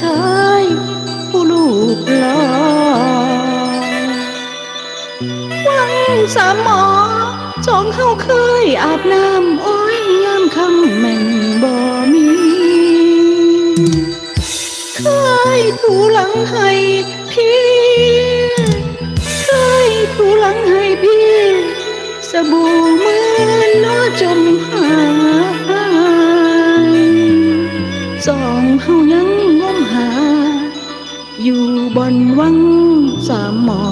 ชายผู้ลูกหลอวังสามหมอสองเข้าเคยอาบน้ำอ้อยยามคำแม่งบ่มีเคยถูหลังให้พี่เคยถูหลังให้พี่ สบู่มือน้อจมหายสองเฮายัง อยู่บนวังสามหมอ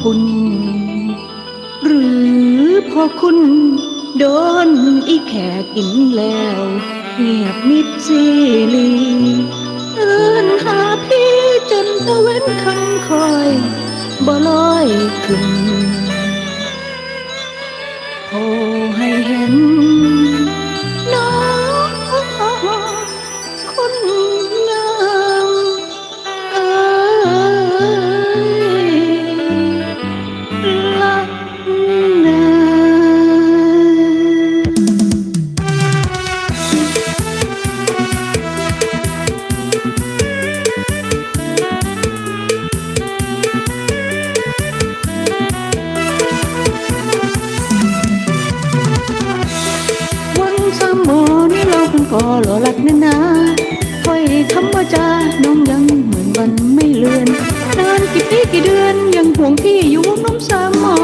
พุนหรือพอคุณโดนอีแขกกินแล้ว เงียบมิดซีลีเอินหาพี่จนตะเว้นคำคอยบ่ลอยขึ้น หล่อหลักนานาถ้อยคำว่าจาน้องยังเหมือนวันไม่เลือนนานกี่ปีกี่เดือนยังห่วงพี่อยู่น้องสามหมอ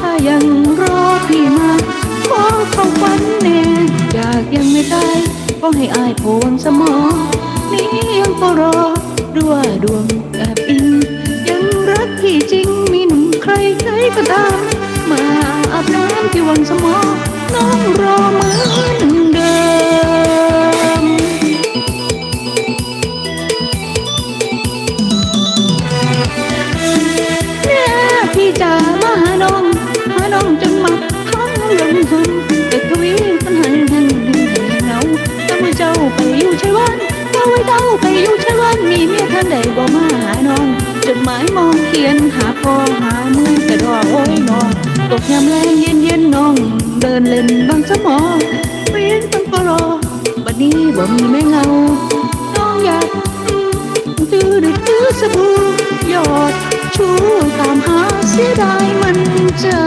ถ้ายังรอพี่มาขอเข้าฝันแน่อยากยังไม่ตายก็ให้อายโพวังสมอ นี่ยังก็รอด้วยดวงแอบอิงยังรักพี่จริงมีหนุ่มใครใครก็ตามมาอาบน้ำที่วังสมอ น้องรอเหมือนเดิม หมายมองเขียนหาพอหาเมื่อกระดอโอ้ยน้องตกยามแรงเย็นเย็นน้อง เดินเล่นบางสมอเวียนต้องก็รอบัดนี้บ่มีแม่เงา น้องอยากตื้อดื้อตื้อสบู่ยอดชูตามหาเสียดายมันจั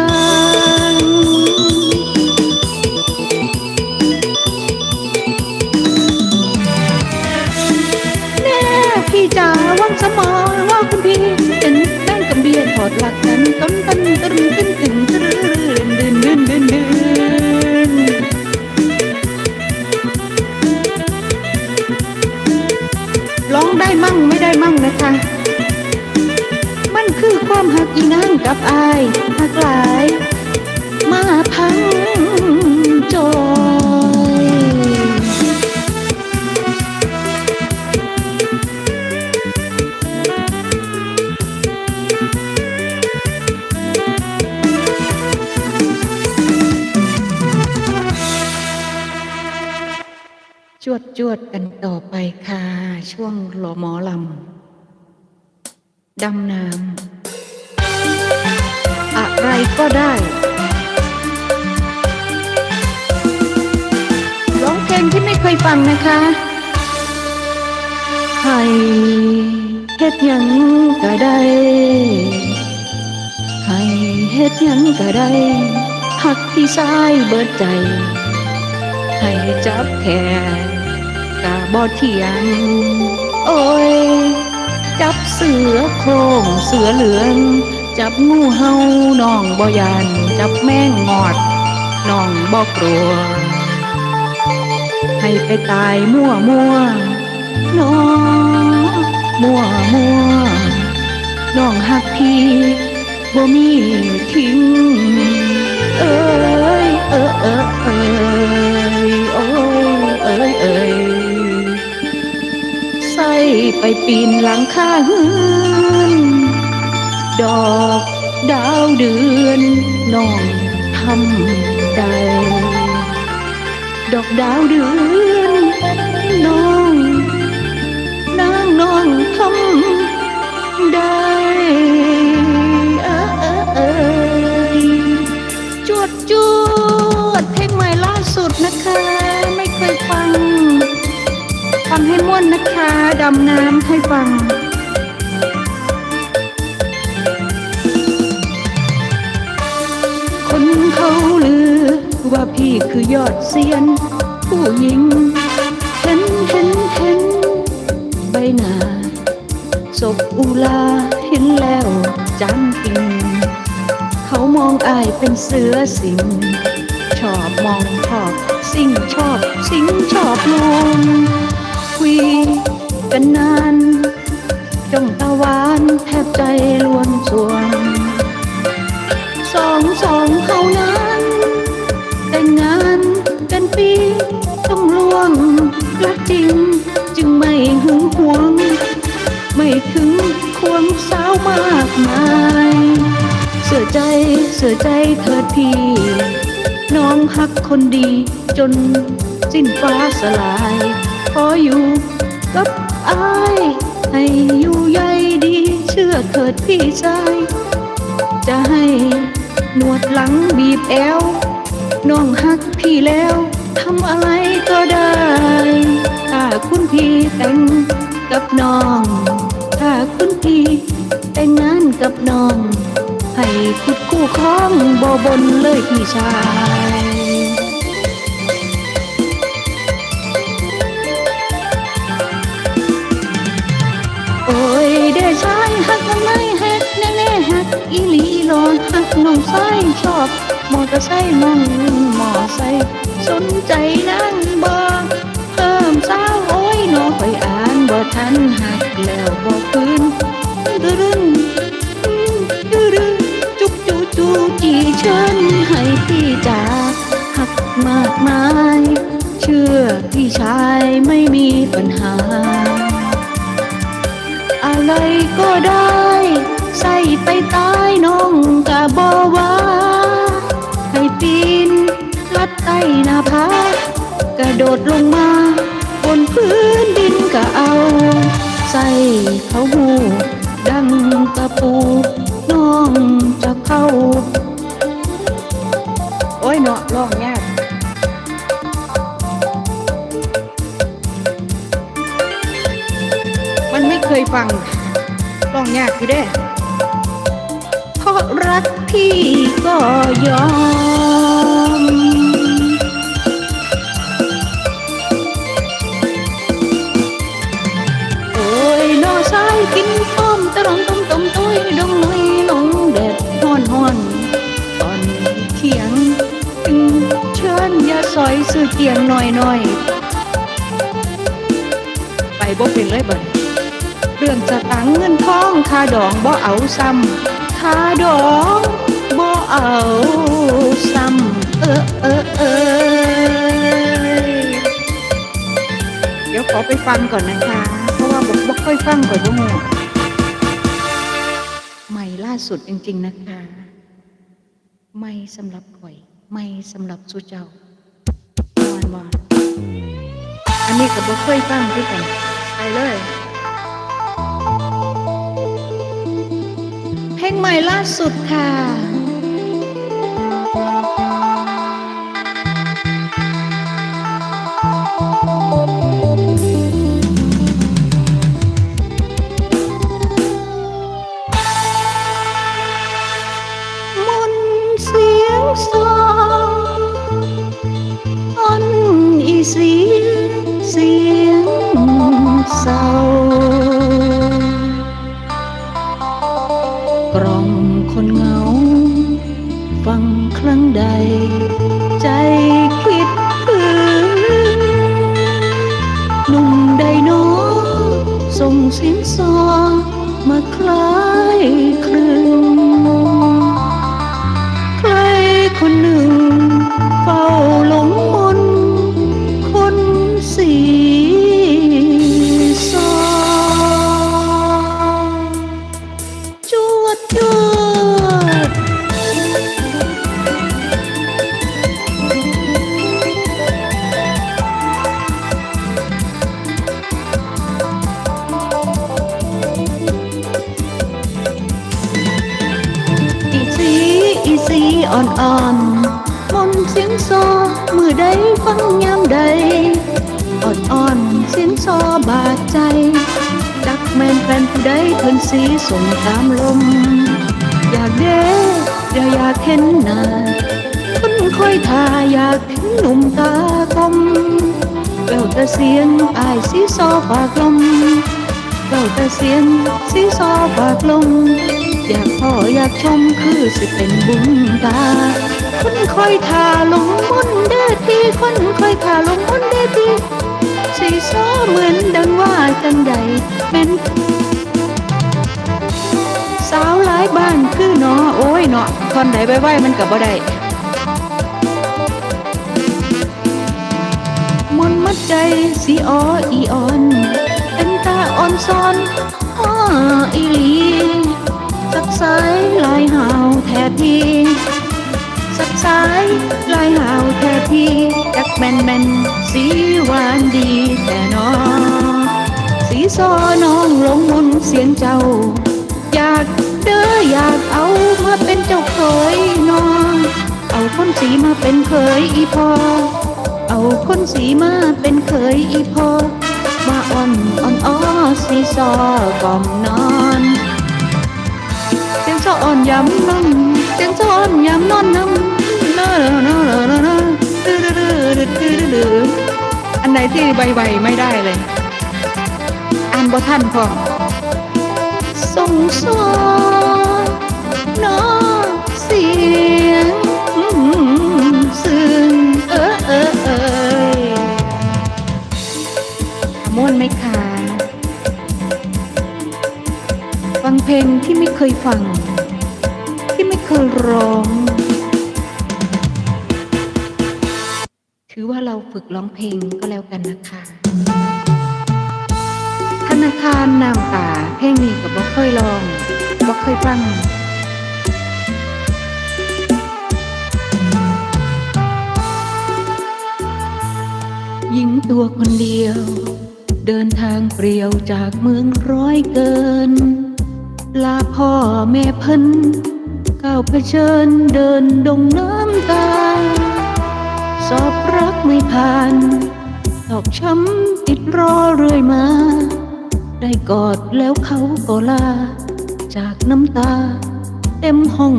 ง พี่จ๋าวังสมอว่าคุณพี่เป็นแป้งกำเบียนถอดหลักนั้นต้นต้นตึ้งตึ้งตึ้งตรึงดึนดึนดึนดึนร้องได้มั่งไม่ได้มั่งนะคะ มันคือความหักอีนางกับอายหักหลาย มาพังจอ วดจวดกันต่อไปค่ะ ช่วงหลอหมอลำดำน้ำอะไรก็ได้ร้องเพลงที่ไม่เคยฟังนะคะให้เฮ็ดยังก็ได้ให้เฮ็ดยังก็ได้หักพี่ชายเบิดใจให้จับแขน กะบ่เทียง โอ้ย จับเสือโคร่งเสือเหลือง จับงูเห่าน้องบ่ยาน จับแมงงอดน้องบ่กลัว ให้ไปตายมั่วมั่วน้องมั่วมั่วน้องหักพี่บ่มีทิ้ง เอ้ย เอ้ยเอ้ยเอ้ยโอ้ยเอ้ยเอ้ย ไปปีนหลังคาหืนดอกดาวเดือนน้องทำใดดอกดาวเดือน งให้ม่วนนะคะดำน้ำให้ฟัง คนเขาลือว่าพี่คือยอดเซียน ผู้หญิงเห็นเห็นเห็นใบหน้าศพอุลาเห็นแล้วจำปิง เขามองอายเป็นเสือสิง ชอบมองชอบ สิ่งชอบ สิงชอบลวง คุยกันนานจ้องตะวันแทบใจลวนส่วงสองสองเขานั้น แต่งงานกันปีต้องล่วงรักจริง จึงไม่หึงหวง ไม่ถึงควงสาวมากมาย เสือใจเสือใจเถิดพี่ น้องฮักคนดีจนสิ้นฟ้าสลาย ออยู่กับอายให้อยู่ใยดีเชื่อเถิดพี่ชาย จะให้หนวดหลังบีบแอวน้องฮักพี่แล้วทำอะไรก็ได้ ถ้าคุณพี่แต่งกับน้อง ถ้าคุณพี่แต่งงานกับน้อง ให้คุดคู่คล้องบอบนเลยพี่ชาย ชายฮักมันไม่ฮักแน่แน่ๆฮักอีหลีรอฮักน้องไส้ชอบมอเตอร์ไซค์น้องมอไซค์สนใจนั่งบ่เพิ่มสาวโอ้ยน้องคอยอ่านบ่ทันหักแล้วบ่คืนดึรึงดึรึงจุกจูจูจีเชิญให้พี่จ๋าหักมากมาย เชื่อพี่ชายไม่มีปัญหา อะไรก็ได้ ใส่ไปตายน้องกะบอว่าให้ปีนลัดใต้หน้าผากระโดดลงมา บนพื้นดินก็เอา ใส่เขาหูดังกระปูน้องจะเข้า โอ้ยเนาะร้องยาก ยฟังร้องยากคือเด้เพราะรักพี่ก็ยอม โอ้ยนอชายกินต้มตะลงต้มต้มตุ้ยดงลุยลงแดดฮ้อนฮอนตอนเที่ยงถึงเชิญอย่าซอยซื้อเตียงหน่อยหน่อยไปบ่เป็นเลยบ่ เรื่องจะตังเงินทองค่าดองบ่เอาซ้ำค่าดองบ่เอาซ้ำเออเออเออเดี๋ยวขอไปฟังก่อนนะคะ เพราะว่าผมบ่ค่อยฟังก่อนบ่ฮู้ใหม่ล่าสุดจริง ๆ นะคะ ไม่สำหรับข่อย ไม่สำหรับสุเจ้าม่วนอันนี้ก็บ่เคยฟังคือกันไปเลย เพลงใหม่ล่าสุดค่ะมนเสียงสองอันอีเสียงเสียงเศร้า รั้งใด ใจคิดถึงหนุ่มใดโนอส่งเสียงซอมาคลา ส่งตามลม อยากเด้อย่าอยากเห็นหน้าคนคอยทาอยากเห็นหนุ่มตาคมแววแต่เสียงอายสีซอปากลมแววแต่เสียงสีซอปากลม อยากพ่ออยากชมคือสิเป็นบุญตาคนคอยทาลงมนเด้อทีคนคอยทาลงมนเด้อทีสีซอเหมือนดังว่าจังใดเป็น สาวหลายบ้านคือเนาะโอ้ยเนาะคอนใดไว้ไว้มันกับบ่ได้มนมัดใจสีอออีอ่อนเป็นตาอ่อนซ้อนอ้ออีหลีสักสายลายหาวแทบพีสักสายลายหาวแทบพีจักแมนแมนสีหวานดีแต่นอสีซอน้องลงมุนเสียงเจ้า อยากเด้ออยากเอามาเป็นเจ้าเคยนองเอาคนสีมาเป็นเคยอีพอ เอาคนสีมาเป็นเคยอีพอมาอ่อนอ่อนอ้อสีซอกล่อมนอนเสียงซออ่อนย้ำนอนเสียงซออ่อนย้ำนอนน้ำนอนนอนนอนนอนอันไหนที่ใบๆไม่ได้เลยอ่านบ่ทันพอ งสารน้อเสียงซึ้งเออเออเอยม่วนไหมคะฟังเพลงที่ไม่เคยฟัง ที่ไม่เคยร้อง ถือว่าเราฝึกร้องเพลงก็แล้วกันนะคะ ธนาคารน้ำตาเพลงนี้ก็บ่เคยลองบ่เคยฟังหญิงตัวคนเดียว เดินทางเปลี่ยวจากเมืองร้อยเกิน ลาพ่อแม่เพิ่นก้าวเผชิญเดินดงน้ำตา สอบรักไม่ผ่านตอกช้ำติดรอเรื่อยมา ได้กอดแล้วเขาก็ลา จากน้ำตา เต็มห้อง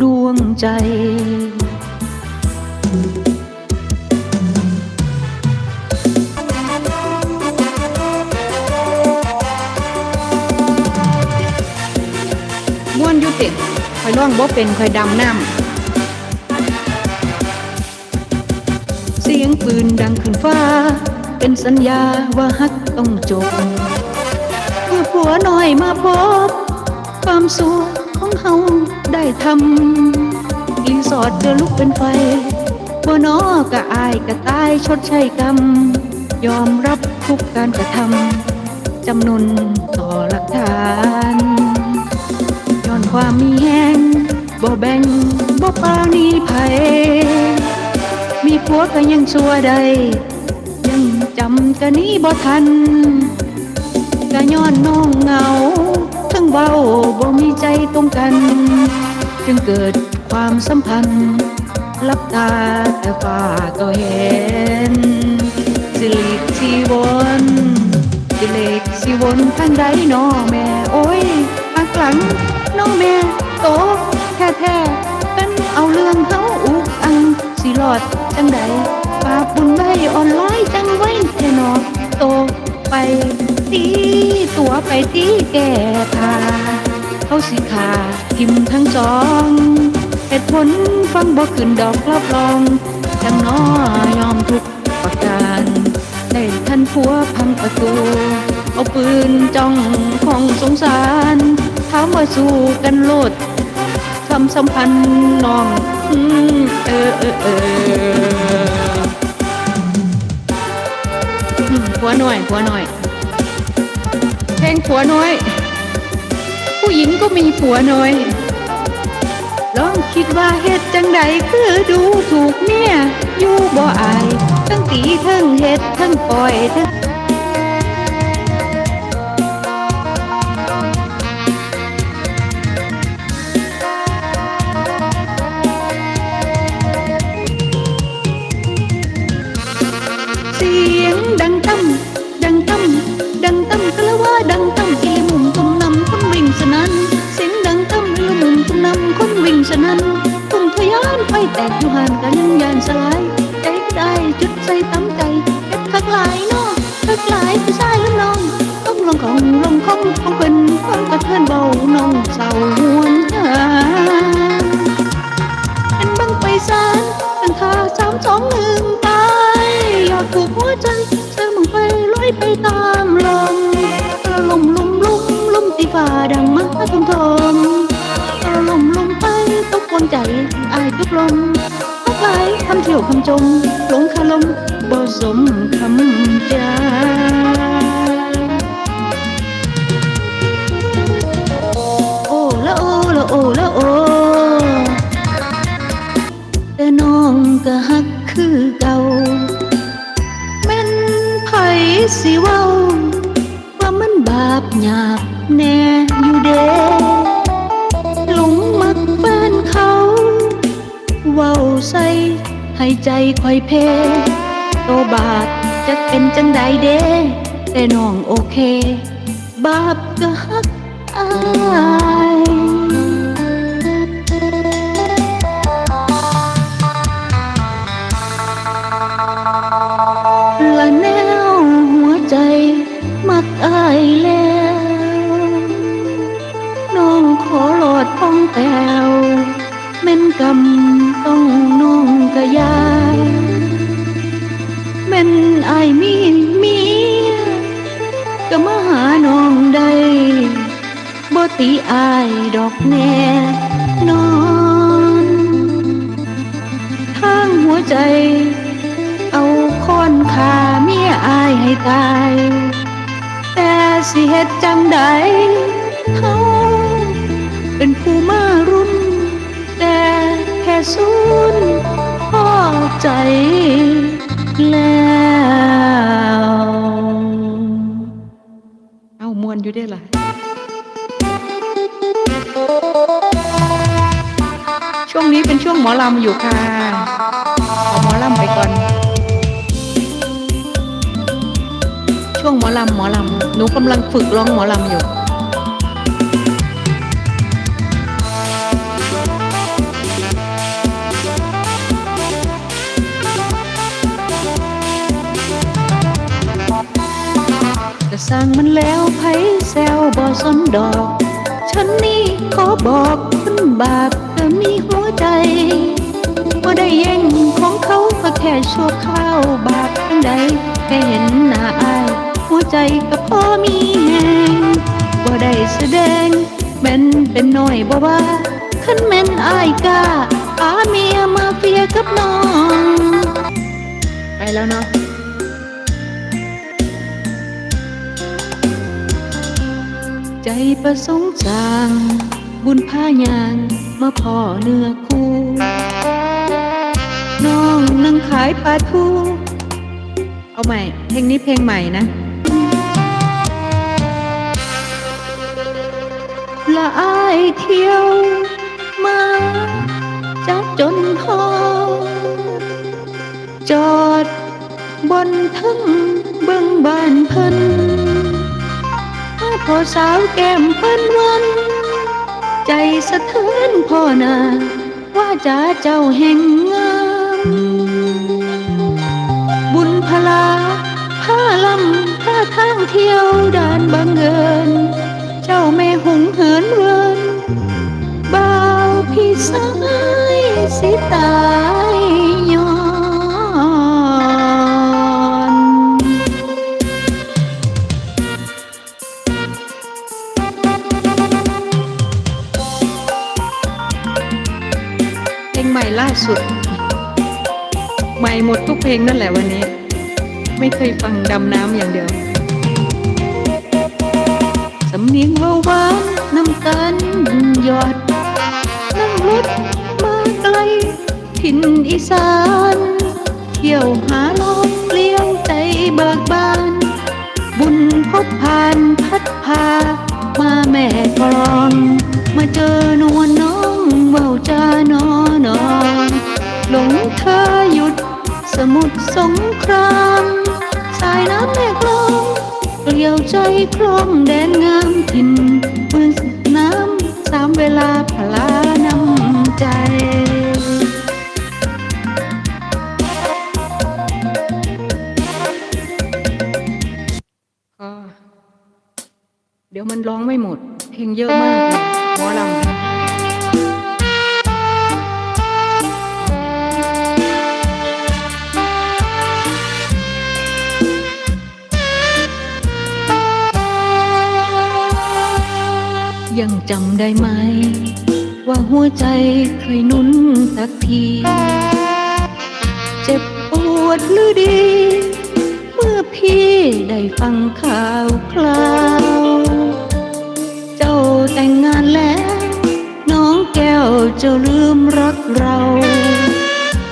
ดวงใจ ม่วนยุติคอยล่องบ่เป็นคอยดำน้ำ เสียงปืนดังขึ้นฟ้า เป็นสัญญาว่าฮักต้องจบ ผัวน้อยมาพบ ความสุขของเฮาได้ทำรีสอร์ทเธอลุกเป็นไฟบ่นอกะอายกะตายชดใช้กรรม ยอมรับทุกการกระทำจำนนต่อหลักฐานย้อนความมีแห้งบ่แบ่งบ่ปราณีไผมีผัวก็ยังชัวใดยังจำกันนี้บ่ทัน ก็ย้อนน้องเงา ทั้งเว้าบ่มีใจตรงกัน จึงเกิดความสัมพันธ์ลับตาแต่ฟ้าก็เห็น สิหลีกชีวนสิเล็กสิวนทางใดน้อแม่ โอ้ยหักหลังน้องแม่โตแท้แท้เป็นเอาเรื่องเขาอุกอัง สิรอดจังใดปาบุญไว้อ่อนร้อยจังไว้แท่นอโตไป ตีตัวไปตีแก่พาเขาสิขาทิมทั้งสองเหตุผลฟังบอกขึ้นดอกรับรองจังน้อยอมทุกประการได้ท่านผัวพังประตู เอาปืนจ้องของสงสารถามาสู้กันโลดคำสัมพันธ์น้องอืมเออเออเอออืมผัวหน่อยผัวหน่อย งผัวน้อย ผู้หญิงก็มีผัวน้อย ลองคิดว่าเฮ็ดจังใดคือดูถูกเมียอยู่บ่อาย ทั้งตีทั้งเฮ็ดทั้งปล่อยทั้ง อยู่ห่านกันยังยานสลายใจก็ได้จุดใส่ตั้มใจเก็บคักหลายเนาะคักหลายผู้ชายหรือน้องต้องลองของลองของของเป็นความกระเทือนเบาน้องเศร้าหวนหาเป็นบังไปสารตั้งค่าสามสองหนึ่งตายยอดผูกหัวใจเธอมึงไปลอยไปตามลมลมลมลมลมตีฝ่าดังมาทมทม ยวคำจมหลงคาลมบ่สมคำจา คอยเพโตบาปจะเป็นจังใดเด้แต่น้องโอเค บาปก็ฮักอาย บ่ตีอายดอกแน่นอนทางหัวใจ เอาค้อนขาเมียอายให้ตาย แต่สิเฮ็ดจังใดเฮาเป็นผู้มารุ่น แต่แค่สูนพอใจแล้ว มอลำอยู่ค่ะ เอาหมอลำไปก่อน ช่วงหมอลำหมอลำหนูกำลังฝึกร้องหมอลำอยู่ะสร้างมันแล้วไผแซวบ่สนดอก ฉันนี่ขอบอกคุณบาป ธอมีหัวใจว่าได้แย่งของเขาก็แค่ชั่วข้าวบาปทั้งใดแค่เห็นหน้าอาย หัวใจก็พอมีแหงว่าได้แสดงแม่นเป็นน้อยบ่ว่าขันแม่นอายก้าพาเมียมาเฟียกับน้อง ไปแล้วเนาะใจประสงค์จาง บุญพายาง มาพ่อเนื้อคู่น้องนั่งขายปลาทูเอาใหม่ เพลงนี้เพลงใหม่นะละอายเที่ยวมาจากจนพอจอดบนทั้งเบื้องบ้านเพิ่นพอสาวแก้มเปิ้นวัน ใจสะเทือนพ่อนาว่าจะเจ้าแห่งงาม บุญพลาผ้าลำผ้าทางเที่ยวด่านบังเอิญ เจ้าแม่หงเหินเวินบ่าวพี่สายสิตา สุด ใหม่หมดทุกเพลงนั่นแหละวันนี้ ไม่เคยฟังดำน้ำอย่างเดียว สำเนียงเบาหวานน้ำตาลหยอดนั่งรถมาไกลถิ่นอีสาน เที่ยวหาลมเลี้ยงใจเบิกบาน บุญพบผ่านพัดพา มาแม่กลองมาเจอนวลน้องเว้าจานอนอน ลงเธอหยุด สมุดสงครามสายน้ำแม่กลมเกลียวใจคล่องแดนงามถิ่นเมืองสุดน้ำสามเวลาพลานำใจเดี๋ยวมันร้องไม่หมด เพลงเยอะมากหมอลำ จำได้ไหม ว่าหัวใจเคยนุ่นสักที เจ็บปวดหรือดี เมื่อพี่ได้ฟังข่าวคราว เจ้าแต่งงานแล้ว น้องแก้วเจ้าลืมรักเรา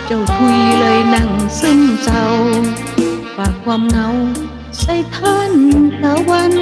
เจ้าทุยเลยนั่งซึมเศร้าฝากความเหงาใส่ท่านตะวัน